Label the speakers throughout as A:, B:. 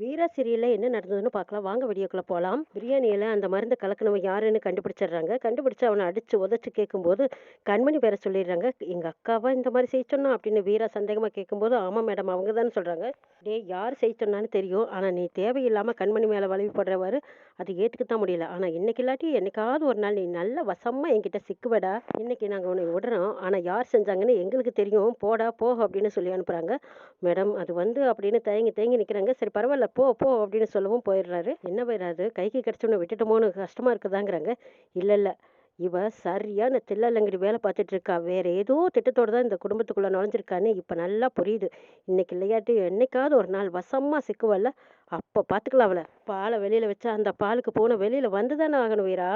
A: வீரா சீரியலில் என்ன நடந்ததுன்னு பார்க்கலாம். வாங்க வீடியோக்குள்ளே போகலாம் பிரியாணியில் அந்த மருந்து கலக்கணவன் யாருன்னு கண்டுபிடிச்சிடுறாங்க. கண்டுபிடிச்சு அவனை அடித்து உதச்சி கேட்கும்போது கண்மணி வேற சொல்லிடுறாங்க. எங்கள் அக்காவை இந்த மாதிரி செய்ய சொன்னா? அப்படின்னு வீரா சந்தேகமாக கேட்கும்போது ஆமாம் மேடம் அவங்க தானே சொல்கிறாங்க டேய் யார் செய்ய சொன்னான்னு தெரியும். ஆனால் நீ தேவையில்லாமல் கண்மணி மேலே வலிவு போடுறவாரு அது ஏற்றுக்கத்தான் முடியல. ஆனால் இன்னைக்கு இல்லாட்டி என்னைக்காவது ஒரு நாள் நீ நல்ல வசமாக என்கிட்ட சிக்குவடா. இன்னைக்கு நாங்கள் உன்னை விடுறோம். ஆனால் யார் செஞ்சாங்கன்னு எங்களுக்கு தெரியும். போடா போக அப்படின்னு சொல்லி அனுப்புகிறாங்க மேடம் அது வந்து அப்படின்னு தயங்கி தயங்கி நிற்கிறாங்க சரி பரவாயில்ல போ போ அப்படின்னு சொல்லவும் போயிடுறாரு. என்ன வராது கைக்கு கிடச்சோன்னு விட்டுட்டோமோன்னு கஷ்டமாக இருக்குதாங்கிறாங்க. இல்லை இல்லை. இவ சரியான தில்லலங்கடி வேலை பார்த்துட்டு இருக்கா. வேற ஏதோ திட்டத்தோட தான் இந்த குடும்பத்துக்குள்ளே நுழைஞ்சிருக்கான்னு இப்போ நல்லா புரியுது. இன்னைக்கு இல்லையாட்டி என்னைக்காவது ஒரு நாள் வசமாக சிக்குவல்ல. அப்போ பார்த்துக்கலாம் அவளை. பாலை வெளியில வச்சா அந்த பாலுக்கு போன வெளியில வந்து தானே ஆகணும் வீரா.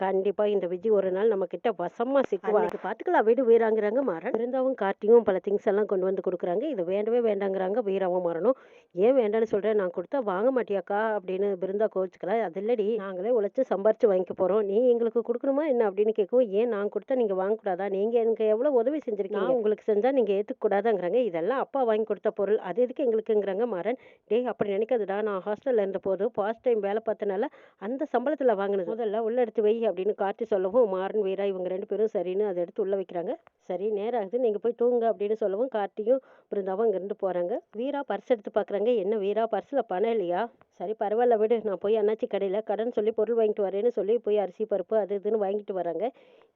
A: கண்டிப்பா இந்த விஜய் ஒரு நாள் நம்ம கிட்ட வசமா சிக்குவா. அன்னைக்கு பார்த்துக்கலாம் வீடு வீராங்கிறாங்க மாறன். பிருந்தாவும் கார்த்தியும் பல திங்ஸ் எல்லாம் கொண்டு வந்து கொடுக்குறாங்க. இது வேண்டவே வேண்டாங்கிறாங்க வீராவும் மாறணும் ஏன் வேண்டாம்னு சொல்றேன்? நான் கொடுத்தா வாங்க மாட்டியாக்கா? அப்படின்னு பிருந்தா கோவிச்சுக்கலாம் அது இல்லடி நாங்களே உழைச்சு சம்பாரிச்சு வாங்கிக்க போறோம். நீ எங்களுக்கு கொடுக்கணுமா என்ன அப்படின்னு கேட்கவும் ஏன் நான் கொடுத்தா நீங்க வாங்கக்கூடாதா நீங்க எனக்கு எவ்வளவு உதவி செஞ்சிருக்கீங்க? உங்களுக்கு செஞ்சா நீங்க ஏத்துக்கூடாதாங்கிறாங்க இதெல்லாம் அப்பா வாங்கி கொடுத்த பொருள். அது எதுக்கு எங்களுக்குங்கிறாங்க மாறன். டேய் அப்படி நினைக்காதுடா. நான் ஹாஸ்டல்ல இருந்த போது பாஸ்ட் டைம் வேலை பார்த்தனால அந்த சம்பளத்துல வாங்கினது. முதல்ல உள்ள எடுத்து வை அப்படின்னு காட்டி சொல்லவும் மாறன் வீரா இவங்க ரெண்டு பேரும் சரின்னு அதை எடுத்து உள்ள வைக்கிறாங்க. சரி நேரம் ஆகுது நீங்க போய் தூங்க அப்படின்னு சொல்லவும் கார்த்தியும் பிருந்தாவும் அங்கிருந்து போறாங்க. வீரா பர்ஸ் எடுத்து பாக்குறாங்க. என்ன வீரா பர்ஸ்ல பணம் இல்லையா? சரி பரவாயில்ல விடு. நான் போய் அண்ணாச்சி கடையில் கடன் சொல்லி பொருள் வாங்கிட்டு வரேன்னு சொல்லி போய் அரிசி பருப்பு அது இதுன்னு வாங்கிட்டு வராங்க.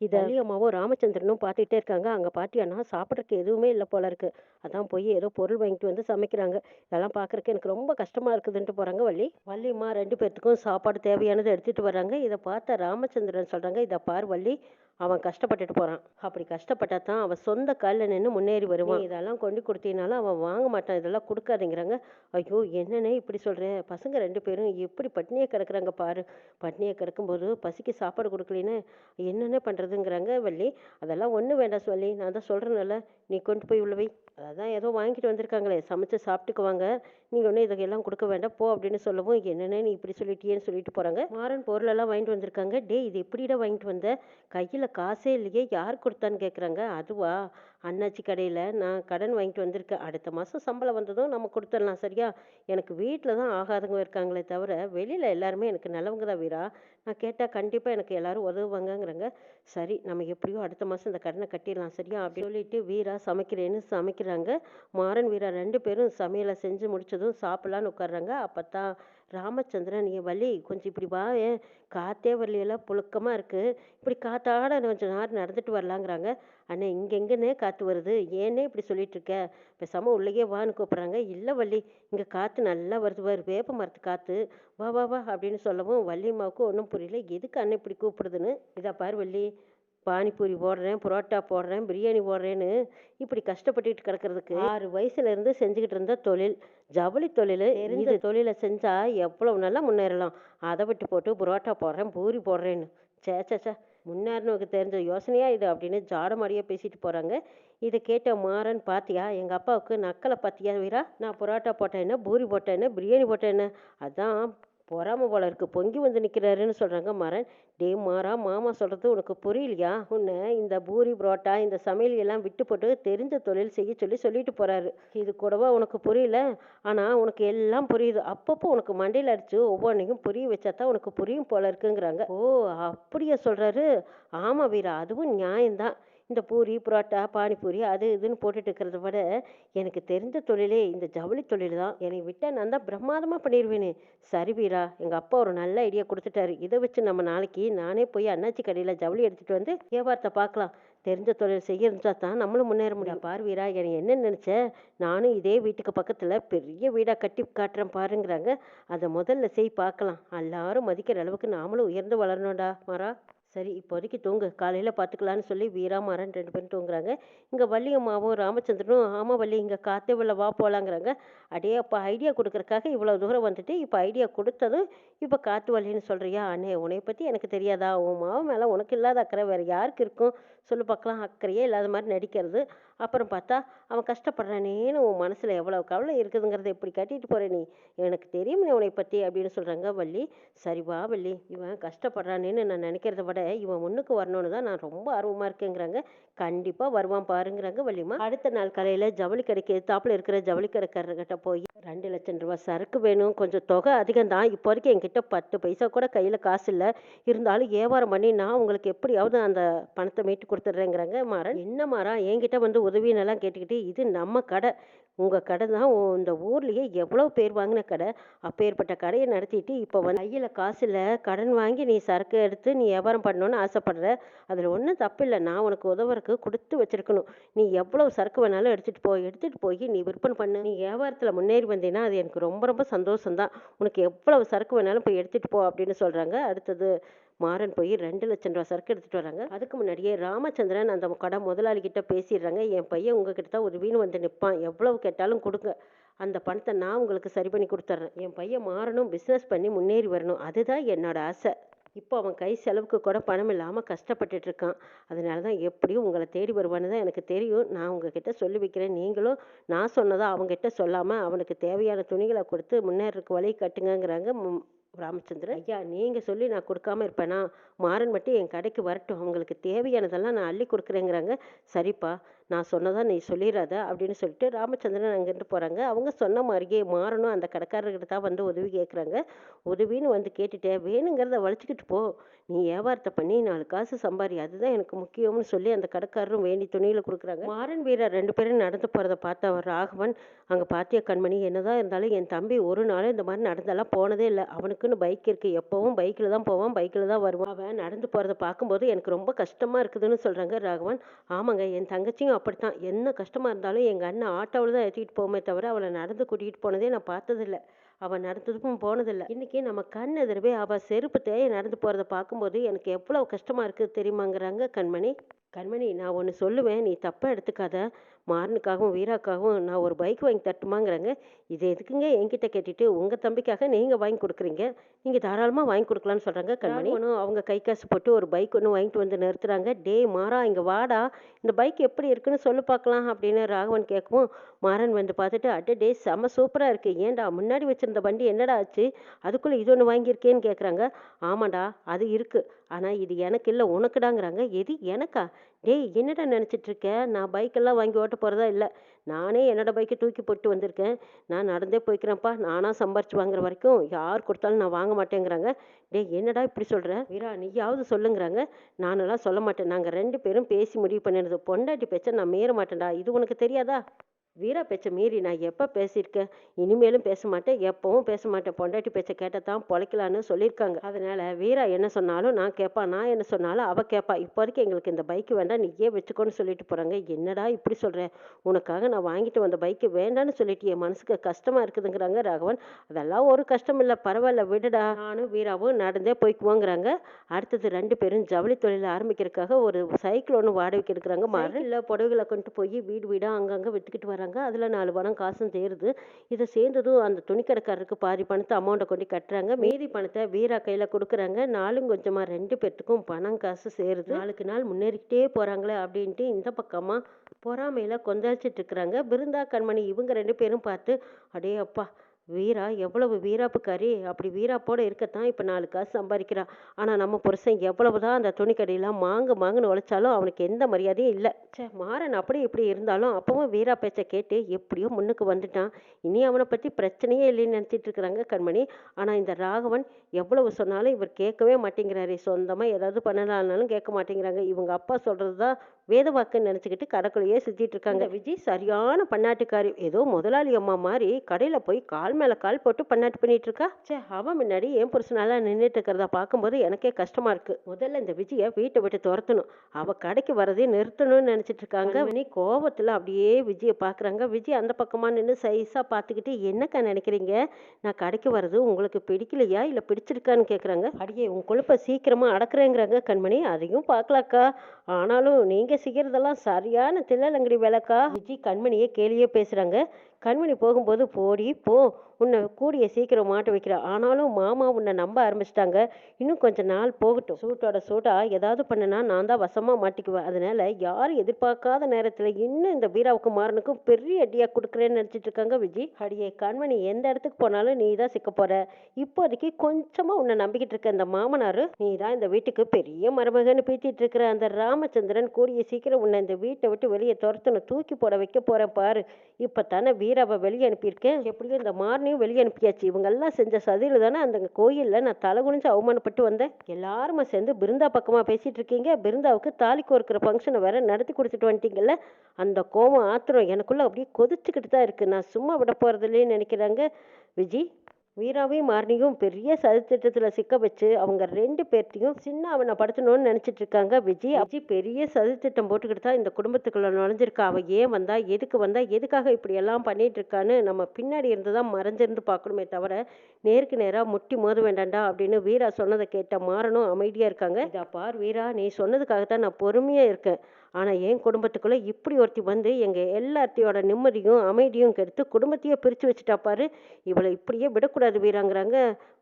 A: இதை அம்மாவும் ராமச்சந்திரனும் பார்த்துட்டே இருக்காங்க. அங்கே பாட்டி அண்ணா சாப்பிட்றதுக்கு எதுவுமே இல்லை போல இருக்கு. அதான் போய் ஏதோ பொருள் வாங்கிட்டு வந்து சமைக்கிறாங்க. இதெல்லாம் பார்க்குறக்கு எனக்கு ரொம்ப கஷ்டமாக இருக்குதுன்ட்டு போகிறாங்க வள்ளி. வள்ளிம்மா ரெண்டு பேர்த்துக்கும் சாப்பாடு தேவையானதை எடுத்துகிட்டு வராங்க இதை பார்த்த ராமச்சந்திரன் சொல்கிறாங்க இதை பார் வள்ளி அவன் கஷ்டப்பட்டுட்டு போகிறான் அப்படி கஷ்டப்பட்டா தான் அவன் சொந்த காலில் நின்று முன்னேறி வருவான். இதெல்லாம் கொண்டு கொடுத்தீங்கனாலும் அவன் வாங்க மாட்டான். இதெல்லாம் கொடுக்காதீங்கிறாங்க. ஐயோ என்னென்ன இப்படி சொல்கிறேன் பசங்க ரெண்டு பேரும் எப்படி பட்னியை கிடக்குறாங்க பாரு. பட்னியை கிடக்கும்போது பசிக்கு சாப்பாடு கொடுக்கலின்னு என்னென்ன பண்ணுறதுங்கிறாங்க வள்ளி? அதெல்லாம் ஒன்றும் வேண்டாம் சொல்லி நான் தான் சொல்கிறேன்ல நீ கொண்டு போய் உள்ளவை அதான் ஏதோ வாங்கிட்டு வந்திருக்காங்களே. சமைச்சு சாப்பிட்டுக்குவாங்க நீங்கள் ஒன்றும் இதெல்லாம் கொடுக்க வேண்டாம். போ அப்படின்னு சொல்லவும் என்னென்ன நீ இப்படி சொல்லிட்டியேன்னு சொல்லிட்டு போகிறாங்க மாறன் பொருளெல்லாம் வாங்கிட்டு வந்திருக்காங்க. டே இது எப்படிடா வாங்கிட்டு வந்த? கையில் காசே இல்லையே யார் கொடுத்தான்னு கேட்குறாங்க. அதுவா? அண்ணாச்சி கடையில் நான் கடன் வாங்கிட்டு வந்திருக்கேன். அடுத்த மாதம் சம்பளம் வந்ததும் நம்ம கொடுத்துடலாம் சரியா? எனக்கு வீட்டில் தான் ஆகாதவங்க இருக்காங்களே தவிர வெளியில் எல்லாருமே எனக்கு நல்லவங்க தான் வீரா. நான் கேட்டால் கண்டிப்பாக எனக்கு எல்லாரும் உதவுவாங்கங்கிறாங்க. சரி நம்ம எப்படியோ அடுத்த மாதம் இந்த கடனை கட்டிடலாம் சரியா? அப்படின்னு சொல்லிட்டு வீரா சமைக்கிறேன்னு சமைக்கிறாங்க. மாறன் வீரா ரெண்டு பேரும் சமையலை செஞ்சு முடிச்சதும் சாப்பிட்லான்னு உட்கார்றாங்க. அப்போ தான் ராமச்சந்திரன் நீ வள்ளி கொஞ்சம் இப்படி வா காற்றே வரலையெல்லாம் புழுக்கமாக இருக்குது இப்படி காத்தாட கொஞ்சம் நேரம் நடந்துட்டு வரலாங்கிறாங்க. அண்ணே இங்கே காற்று வருது. ஏன்னே இப்படி சொல்லிகிட்ருக்க பேசாமல் உள்ளேயே வான்னு கூப்பிட்றாங்க. இல்லை வள்ளி இங்கே காற்று நல்லா வருது வரு வேப்ப மரத்து காற்று வா வா வா அப்படின்னு சொல்லவும் வள்ளியம்மாவுக்கும் ஒன்றும் புரியல. எதுக்கு அண்ணன் இப்படி கூப்பிடுதுன்னு? இதா பாரு வள்ளி. பானிபூரி போடுறேன் புரோட்டா போடுறேன் பிரியாணி போடுறேன்னு இப்படி கஷ்டப்பட்டுட்டு கிடக்கிறதுக்கு ஆறு வயசுல இருந்து செஞ்சுக்கிட்டு இருந்த தொழில் ஜவுளி தொழில். இந்த தொழிலை செஞ்சா எவ்வளவு நல்லா முன்னேறலாம். அதை விட்டு போட்டு புரோட்டா போடுறேன் பூரி போடுறேன்னு. சே சே சே முன்னேறினவுக்கு தெரிஞ்ச யோசனையா இது அப்படின்னு ஜாடமாடியாக பேசிட்டு போகிறாங்க இதை கேட்ட மாறன் பாத்தியா எங்கள் அப்பாவுக்கு நக்கலை பாத்தியா வீரா? நான் புரோட்டா போட்டேன் என்ன பூரி போட்டேன் என்ன பிரியாணி போட்டேன் என்ன அதான் பொறாம போல இருக்கு. பொங்கி வந்து நிற்கிறாருன்னு சொல்கிறாங்க மரன் டே மாறா மாமா சொல்கிறது உனக்கு புரியலையா? உன்னை இந்த பூரி புரோட்டா இந்த சமையல் எல்லாம் விட்டு போட்டு தெரிஞ்ச தொழில் செய்ய சொல்லி சொல்லிட்டு போகிறாரு இது கூடவா உனக்கு புரியல? ஆனால் உனக்கு எல்லாம் புரியுது. அப்பப்போ உனக்கு மண்டையில் அடித்து ஒவ்வொன்றையும் புரிய வச்சா தான் உனக்கு புரியும் போல இருக்குங்கிறாங்க. ஓ அப்படியா சொல்கிறாரு ஆமாம் வீரா. அதுவும் நியாயம்தான். இந்த பூரி புரோட்டா பானிபூரி அது இதுன்னு போட்டுட்டு இருக்கிறத விட எனக்கு தெரிஞ்ச தொழிலே இந்த ஜவுளி தொழில் தான். என்னை விட்டால் நான் தான் பிரமாதமாக பண்ணிடுவேனே சரி வீரா எங்கள் அப்பா ஒரு நல்ல ஐடியா கொடுத்துட்டாரு. இதை வச்சு நம்ம நாளைக்கு நானே போய் அண்ணாச்சி கடையில் ஜவுளி எடுத்துகிட்டு வந்து வியாபாரத்தை பார்க்கலாம். தெரிஞ்ச தொழில் செய்ய இருந்தா தான் நம்மளும் முன்னேற முடியும். பார் வீரா எனக்கு என்ன நினச்ச? நானும் இதே வீட்டுக்கு பக்கத்தில் பெரிய வீடாக கட்டி காட்டுறேன் பாருங்கிறாங்க. அதை முதல்ல செய் பார்க்கலாம். எல்லாரும் மதிக்கிற அளவுக்கு நாமளும் உயர்ந்து வளரணும்டா மாறா. சரி இப்போதைக்கு தூங்கு. காலையில் பார்த்துக்கலான்னு சொல்லி வீரா மாறன் ரெண்டு பேரும் தூங்குறாங்க. இங்கே வள்ளியம்மாவும் ராமச்சந்திரனும் ஆமாம் வள்ளி இங்கே காத்தே உள்ள வா போகலாங்கிறாங்க அடே அப்போ ஐடியா கொடுக்குறக்காக இவ்வளோ தூரம் வந்துட்டு இப்போ ஐடியா கொடுத்ததும் இப்போ காற்று வள்ளின்னு சொல்கிறியா அண்ணே உன்னை பற்றி எனக்கு தெரியாதா? உன் மாவு மேலே உனக்கு இல்லாத அக்கறை வேறு யாருக்கு இருக்கும்? சொல்லு பார்க்கலாம். அக்கறையே இல்லாத மாதிரி நடிக்கிறது. அப்புறம் பார்த்தா அவன் கஷ்டப்படுறானேன்னு உன் மனசில் எவ்வளோ கவலை இருக்குதுங்கிறத எப்படி கட்டிட்டு போகிற நீ? எனக்கு தெரியும் நீ உன்னை பற்றி அப்படின்னு சொல்கிறாங்க வள்ளி. சரி வா வள்ளி இவன் கஷ்டப்படுறானேன்னு நான் நினைக்கிறத விட இவன் முன்னுக்கு வரணும்னு தான் நான் ரொம்ப ஆர்வமாக இருக்கேங்கிறாங்க. கண்டிப்பாக வருவான் பாருங்கிறாங்க வள்ளிமா அடுத்த நாள் காலையில் ஜவுளி கடைக்கு எதிர்த்தாப்புல இருக்கிற ஜவுளி கடைக்காரர்கிட்ட போய் ரெண்டு லட்சம் ரூபா சரக்கு வேணும் கொஞ்சம் தொகை அதிகம் தான் வரைக்கும் என்கிட்ட பத்து பைசா கூட கையில் காசு இல்லை. இருந்தாலும் வியாபாரம் பண்ணி நான் உங்களுக்கு எப்படியாவது அந்த பணத்தை மீட்டு கொடுத்துட்றேங்கிறாங்க மாறன். என்ன மாறா? என்கிட்ட வந்து உதவினெல்லாம் கேட்டுக்கிட்டு இது நம்ம கடை. உங்கள் கடை தான் இந்த ஊர்லேயே எவ்வளோ பேர் வாங்கின கடை. அப்பேற்பட்ட கடையை நடத்திட்டு இப்போ வந்து கையில் காசில் கடன் வாங்கி நீ சரக்கு எடுத்து நீ வியாபாரம் பண்ணணுன்னு ஆசைப்படுற. அதில் ஒன்றும் தப்பு இல்லை நான் உனக்கு உதவுறக்கு கொடுத்து வச்சிருக்கணும். நீ எவ்வளோ சரக்கு வேணாலும் எடுத்துகிட்டு போ. எடுத்துகிட்டு போய் நீ விற்பனை பண்ணு. நீ வியாபாரத்தில் முன்னேறி வந்தீங்கன்னா அது எனக்கு ரொம்ப ரொம்ப சந்தோஷம்தான். உனக்கு எவ்வளவு சரக்கு வேணாலும் போய் எடுத்துகிட்டு போ அப்படின்னு சொல்கிறாங்க அடுத்தது மாறன் போய் ரெண்டு லட்சம் ரூபா சரக்கு எடுத்துகிட்டு வராங்க. அதுக்கு முன்னாடியே ராமச்சந்திரன் அந்த கடை முதலாளி கிட்ட பேசிடுறாங்க. என் பையன் உங்ககிட்ட தான் உதவின்னு வந்து நிற்பான் எவ்வளவு கேட்டாலும் கொடுங்க. அந்த பணத்தை நான் உங்களுக்கு சரி பண்ணி கொடுத்துட்றேன் என் பையன் மாறணும் பிஸ்னஸ் பண்ணி முன்னேறி வரணும். அதுதான் என்னோட ஆசை. இப்போ அவன் கை செலவுக்கு கூட பணம் இல்லாமல் கஷ்டப்பட்டுட்டு இருக்கான். அதனால தான் எப்படியும் உங்களை தேடி வருவான்னு தான் எனக்கு தெரியும். நான் உங்ககிட்ட சொல்லி வைக்கிறேன். நீங்களும் நான் சொன்னதை அவங்ககிட்ட சொல்லாமல் அவனுக்கு தேவையான துணிகளை கொடுத்து முன்னேறதுக்கு வழி கட்டுங்கங்கிறாங்க. ராமச்சந்திரன் ஐயா நீங்கள் சொல்லி நான் கொடுக்காம இருப்பேனா? மாறன் மட்டும் என் கடைக்கு வரட்டும். அவங்களுக்கு தேவையானதெல்லாம் நான் அள்ளி கொடுக்குறேங்கிறாங்க. சரிப்பா நான் சொன்னதா நீ சொல்லிடாத அப்படின்னு சொல்லிட்டு ராமச்சந்திரன் அங்கேருந்து போகிறாங்க அவங்க சொன்ன மாதிரியே மாறணும் அந்த கடைக்காரர்கிட்ட தான் வந்து உதவி கேட்குறாங்க உதவின்னு வந்து கேட்டுட்டே வேணுங்கிறத வளைச்சிக்கிட்டு போ. நீ வியாபாரத்தை பண்ணி நாலு காசு சம்பாரி. அதுதான் எனக்கு முக்கியம்னு சொல்லி அந்த கடைக்காரரும் வேண்டி துணியில் கொடுக்குறாங்க. மாறன் வீரர் ரெண்டு பேரும் நடந்து போகிறத பார்த்த ராகவன் அங்கே பாத்திய கண்மணி என்னதான் இருந்தாலும் என் தம்பி ஒரு நாளும் இந்த மாதிரி நடந்தெல்லாம் போனதே இல்லை. அவனுக்குன்னு பைக் இருக்குது எப்போவும் பைக்கில் தான் போவான் பைக்கில் தான் வருவான். அவன் நடந்து போகிறத பார்க்கும்போது எனக்கு ரொம்ப கஷ்டமாக இருக்குதுன்னு சொல்கிறாங்க ராகவன். ஆமாங்க என் தங்கச்சியும் அப்படித்தான். என்ன கஷ்டமாக இருந்தாலும் எங்கள் அண்ணன் ஆட்டோவில் தான் ஏற்றிட்டு போமே தவிர அவளை நடந்து கூட்டிகிட்டு போனதே நான் பார்த்ததில்ல. அவள் நடந்ததுக்கும் போனதில்லை. இன்றைக்கி நம்ம கண் எதிரவே அவள் செருப்பு தேய நடந்து போகிறத பார்க்கும்போது எனக்கு எவ்வளோ கஷ்டமாக இருக்குது தெரியுமாங்கிறாங்க கண்மணி. கண்மணி நான் ஒன்று சொல்லுவேன். நீ தப்பாக எடுத்துக்காத. மாறனுக்காகவும் வீராக்காகவும் நான் ஒரு பைக் வாங்கி தட்டுமாங்கிறாங்க இது எதுக்குங்க என்கிட்ட கேட்டுட்டு உங்கள் தம்பிக்காக நீங்கள் வாங்கி கொடுக்குறீங்க. நீங்கள் தாராளமாக வாங்கி கொடுக்கலான்னு சொல்கிறாங்க கண்மணி. ஒன்று அவங்க கை காசு போட்டு ஒரு பைக் ஒன்று வாங்கிட்டு வந்து நிறுத்துறாங்க. டே மாறா இங்கே வாடா. இந்த பைக் எப்படி இருக்குன்னு சொல்லு பார்க்கலாம் அப்படின்னு ராகவன் கேட்கவும் மாறன் வந்து பார்த்துட்டு அட்டே டே செம்ம சூப்பராக இருக்குது ஏன்டா முன்னாடி வச்சிருந்த வண்டி என்னடா ஆச்சு? அதுக்குள்ளே இது ஒன்று வாங்கியிருக்கேன்னு கேட்குறாங்க ஆமாடா அது இருக்குது ஆனால் இது எனக்கு இல்லை உனக்குடாங்கிறாங்க. எது எனக்கா? டேய் என்னடா நினச்சிட்டு இருக்க நான் பைக்கெல்லாம் வாங்கி ஓட்ட போகிறதா இல்லை. நானே என்னோட பைக்கை தூக்கி போட்டு வந்திருக்கேன். நான் நடந்தே போய்க்கிறேன்ப்பா. நானாக சம்பாரிச்சு வாங்குற வரைக்கும் யார் கொடுத்தாலும் நான் வாங்க மாட்டேங்கிறாங்க. டேய் என்னடா இப்படி சொல்கிறேன் வீரா நீயாவது சொல்லுங்கிறாங்க. நானெல்லாம் சொல்ல மாட்டேன். நாங்கள் ரெண்டு பேரும் பேசி முடிவு பண்ணினது. பொண்டாட்டி பேச்சை நான் மீற மாட்டேன்டா. இது உனக்கு தெரியாதா? வீரா பேச்சை மீறி நான் எப்போ பேசியிருக்கேன்? இனிமேலும் பேச மாட்டேன். எப்பவும் பேச மாட்டேன். பொண்டாட்டி பேச்சை கேட்டால் தான் பொழைக்கலான்னு சொல்லியிருக்காங்க. அதனால வீரா என்ன சொன்னாலும் நான் கேட்பா நான் என்ன சொன்னாலும் அவள் கேட்பா. இப்போதைக்கு எங்களுக்கு இந்த பைக்கு வேண்டாம். நீயே வச்சுக்கோன்னு சொல்லிட்டு போகிறாங்க என்னடா இப்படி சொல்கிற உனக்காக நான் வாங்கிட்டு வந்த பைக்கு வேண்டான்னு சொல்லிட்டு என் மனசுக்கு கஷ்டமாக இருக்குதுங்கிறாங்க ராகவன். அதெல்லாம் ஒரு கஷ்டம் இல்லை பரவாயில்ல விடுடா. நானும் வீராவும் நடந்தே போய்க்குவோங்கிறாங்க. அடுத்தது ரெண்டு பேரும் ஜவுளி தொழில் ஆரம்பிக்கிறதுக்காக ஒரு சைக்கிள் ஒன்று வாடகைக்கு எடுக்கிறாங்க. மரத்தில் புடவைகளை கொண்டு போய் வீடு வீடாக அங்கங்கே விற்றுக்கிட்டு வராங்க. அதில் நாலு பணம் காசும் சேருது. இதை சேர்ந்ததும் அந்த துணிக்கடைக்காரருக்கு பாதி பணத்தை அமௌண்ட்டை கொண்டு கட்டுறாங்க. மீதி பணத்தை வீரா கையில் கொடுக்குறாங்க. நாலும் கொஞ்சமாக ரெண்டு பேர்த்துக்கும் பணம் காசு சேருது. நாளுக்கு நாள் முன்னேறிக்கிட்டே போகிறாங்களே அப்படின்ட்டு இந்த பக்கமாக பொறாமையில் கொந்தளிச்சிட்டு இருக்கிறாங்க. பிருந்தா கண்மணி இவங்க ரெண்டு பேரும் பார்த்து அடே அப்பா வீரா எவ்வளவு வீராப்புக்காரி? அப்படி வீராப்போட இருக்கத்தான் இப்போ நாலு காசு சம்பாதிக்கிறா. ஆனால் நம்ம புருஷன் எவ்வளவு தான் அந்த துணிக்கடையெல்லாம் மாங்கு மாங்குன்னு உழைச்சாலும் அவனுக்கு எந்த மரியாதையும் இல்லை. ச்சே மாறன் அப்படி இப்படி இருந்தாலும் அப்பவும் வீரா பேச்சை கேட்டு எப்படியோ முன்னுக்கு வந்துட்டான். இனி அவனை பற்றி பிரச்சனையே இல்லைன்னு நினச்சிட்டு இருக்கிறாங்க கண்மணி. ஆனால் இந்த ராகவன் எவ்வளவு சொன்னாலும் இவர் கேட்கவே மாட்டேங்கிறாரு. சொந்தமாக ஏதாவது பண்ணலாம்னாலும் கேட்க மாட்டேங்கிறாங்க. இவங்க அப்பா சொல்கிறது தான் வேத வாக்குன்னு நினச்சிக்கிட்டு கடைக்குள்ளேயே சுற்றிட்டு இருக்காங்க. விஜய் சரியான பன்னாட்டுக்காரி ஏதோ முதலாளி அம்மா மாதிரி கடையில் போய் கால் மேலே கால் போட்டு பண்ணாட்டு பண்ணிட்டு இருக்கா சே அவன் முன்னாடி என் புருஷனால நின்றுட்டு இருக்கிறத பார்க்கும்போது எனக்கே கஷ்டமா இருக்கு. முதல்ல இந்த விஜயை வீட்டை விட்டு துரத்தணும். அவ கடைக்கு வரதே நிறுத்தணும்னு நினைச்சிட்டு இருக்காங்க. மணி கோபத்துல அப்படியே விஜயை பார்க்கறாங்க. விஜய் அந்த பக்கமா நின்று சைஸா பார்த்துக்கிட்டு என்னக்கா நினைக்கிறீங்க? நான் கடைக்கு வர்றது உங்களுக்கு பிடிக்கலையா? இல்லை பிடிச்சிருக்கான்னு கேட்குறாங்க அடியே உன் கொழுப்பை சீக்கிரமா அடக்குறேங்கிறாங்க கண்மணி. அதையும் பார்க்கலாக்கா. ஆனாலும் நீங்க செய்யறதெல்லாம் சரியான தில்லலங்கடி வேலைக்கா? விஜய் கண்மணியே கேலியே பேசுறாங்க. கண்மணி போகும்போது போடி போ. உன்னை கூடிய சீக்கிரம் மாட்ட வைக்கிற. ஆனாலும் மாமா உன்னை நம்ப ஆரம்பிச்சிட்டாங்க. இன்னும் கொஞ்ச நாள் போகட்டும். சூட்டோட சூட்டா ஏதாவது பண்ணுனா நான் தான் வசமாக மாட்டிக்குவேன். அதனால யாரும் எதிர்பார்க்காத நேரத்தில் இன்னும் இந்த வீராவுக்கும் மாறனுக்கும் பெரிய அடியா கொடுக்குறேன்னு நினச்சிட்டு இருக்காங்க விஜி. அடியே கண்மணி எந்த இடத்துக்கு போனாலும் நீ தான் சிக்க போற. இப்போதைக்கு கொஞ்சமா உன்னை நம்பிக்கிட்டு இருக்க இந்த மாமனார் நீ தான் இந்த வீட்டுக்கு பெரிய மருமகன்னு பேத்திட்டு இருக்கிற அந்த ராமச்சந்திரன் கூடிய சீக்கிரம் உன்னை இந்த வீட்டை விட்டு வெளியே துரத்துன்னு தூக்கி போட வைக்க போறேன் பாரு. இப்போ தானே வீராவை வெளியே அனுப்பியிருக்கேன். எப்படியும் இந்த எல்லாரையும் வெளியே அனுப்பியாச்சு. இவங்கெல்லாம் செஞ்ச சதியில் தானே அந்த கோயிலில் நான் தலை குனிஞ்சு அவமானப்பட்டு வந்தேன். எல்லாருமே சேர்ந்து பிருந்தா பக்கமாக பேசிகிட்டு இருக்கீங்க. பிருந்தாவுக்கு தாலி கோர்க்கிற ஃபங்க்ஷனை வேற நடத்தி கொடுத்துட்டு வந்துட்டீங்கல்ல. அந்த கோவம் ஆத்திரம் எனக்குள்ளே அப்படியே கொதிச்சுக்கிட்டு தான் இருக்குது நான் சும்மா விட போறதில்லைன்னு நினைக்கிறாங்க. விஜி வீராவையும் மாரணியும் பெரிய சதித்திட்டத்தில் சிக்க வச்சு அவங்க ரெண்டு பேர்த்தையும் சின்ன அவனை படுத்தணும்னு நினச்சிட்டு இருக்காங்க. விஜய் விஜய் பெரிய சதித்திட்டம் போட்டுக்கிட்டு தான் இந்த குடும்பத்துக்குள்ள நுழைஞ்சிருக்கா. அவ ஏன் வந்தா? எதுக்கு வந்தா? எதுக்காக இப்படி எல்லாம் பண்ணிட்டு இருக்கான்னு நம்ம பின்னாடி இருந்து தான் மறைஞ்சிருந்து பார்க்கணுமே தவிர நேருக்கு நேராக முட்டி மோத வேண்டாண்டா அப்படின்னு வீரா சொன்னதை கேட்ட மாறனும் அமைதியாக இருக்காங்க. இதா பார் வீரா நீ சொன்னதுக்காக தான் நான் பொறுமையாக இருக்கேன். ஆனால் என் குடும்பத்துக்குள்ளே இப்படி ஒருத்தி வந்து எங்கள் எல்லாத்தையோட நிம்மதியும் அமைதியும் கெடுத்து குடும்பத்தையே பிரித்து வச்சுட்டா பாரு. இவளை இப்படியே விடக்கூடாது வீராங்கிறாங்க.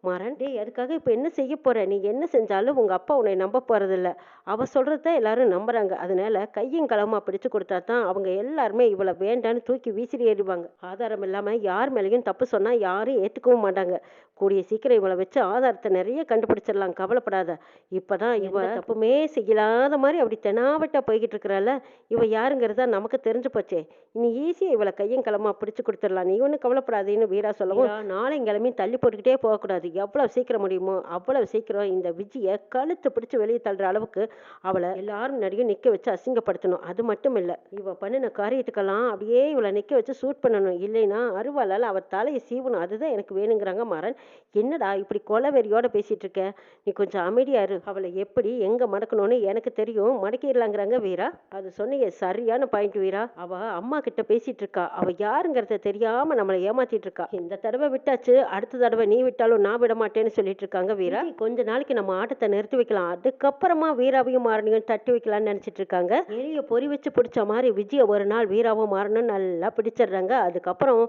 A: மாறன் டேய் அதுக்காக இப்போ என்ன செய்ய போகிற நீ என்ன செஞ்சாலும் உங்கள் அப்பா உன்னை நம்ப போகிறதில்ல அவள் சொல்கிறது தான் எல்லாரும் நம்புகிறாங்க அதனால கையும் களமாக பிடிச்சு கொடுத்தா தான் அவங்க எல்லாருமே இவளை வேண்டான்னு தூக்கி வீசிட்டு ஏறிவாங்க ஆதாரம் இல்லாமல் யார் மேலேயும் தப்பு சொன்னால் யாரும் ஏற்றுக்கவும் மாட்டாங்க. கூடிய சீக்கிரம் இவளை வச்சு ஆதாரத்தை நிறைய கண்டுபிடிச்சிடலாம். கவலைப்படாத. இப்போதான் இவ தப்புமே செய்யலாத மாதிரி அப்படி தெனாவட்டா போய்கிட்டு இருக்கிறாள். இவ யாருங்கிறதா நமக்கு தெரிஞ்சு போச்சே. இனி ஈஸியாக இவளை கையும் களமாக பிடிச்சு கொடுத்துடலாம். நீ ஒன்றும் கவலைப்படாதேன்னு வீரா சொல்லவும் நாளைங்கிழமையும் தள்ளி போட்டுக்கிட்டே போகக்கூடாது. எவ்வளவு சீக்கிரம் முடியுமோ அவ்வளவு சீக்கிரம் இந்த விஜயை கழுத்து பிடிச்சு வெளியே தள்ளுற அளவுக்கு அவளை எல்லாரும் நடிகையும் நிற்க வச்சு அசிங்கப்படுத்தணும். அது மட்டும் இல்லை இவ பண்ணின காரியத்துக்கெல்லாம் அப்படியே இவளை நிற்க வச்சு சூட் பண்ணணும். இல்லைன்னா அருவாளால் அவள் தலையை சீவணும். அதுதான் எனக்கு வேணுங்கிறாங்க மாறன் என்னடா இப்படி கொலவெறியோட பேசிட்டு இருக்க? நீ கொஞ்சம் அமைதியா இரு. அவளை எப்படி எங்க மடக்கணும்னு எனக்கு தெரியும். மடக்கிடலாங்கிறாங்க வீரா. அது சொன்னீங்க சரியான பாயிண்ட் வீரா. அவ அம்மா கிட்ட பேசிட்டு இருக்கா. அவ யாருங்கிறத தெரியாம நம்மளை ஏமாத்திட்டு இருக்கா. இந்த தடவை விட்டாச்சு அடுத்த தடவை நீ விட்டாலும் நான் விட மாட்டேன்னு சொல்லிட்டு இருக்காங்க வீரா. கொஞ்ச நாளைக்கு நம்ம ஆட்டத்தை நிறுத்தி வைக்கலாம். அதுக்கப்புறமா வீராவையும் மாறனையும் தட்டி வைக்கலாம்னு நினைச்சிட்டு இருக்காங்க. எலிய பொறி வச்சு பிடிச்ச மாதிரி விஜய ஒரு நாள் வீராவும் மாறணும் நல்லா பிடிச்சிடுறாங்க. அதுக்கப்புறம்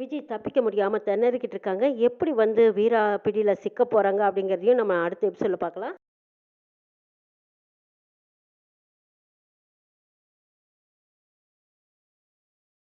A: விஜய் தப்பிக்க முடியாமல் திணறிக்கிட்டு இருக்காங்க. எப்படி வந்து வீரா பிடியில் சிக்க போகிறாங்க அப்படிங்கிறதையும் நம்ம அடுத்த எபிசோடில் பார்க்கலாம்.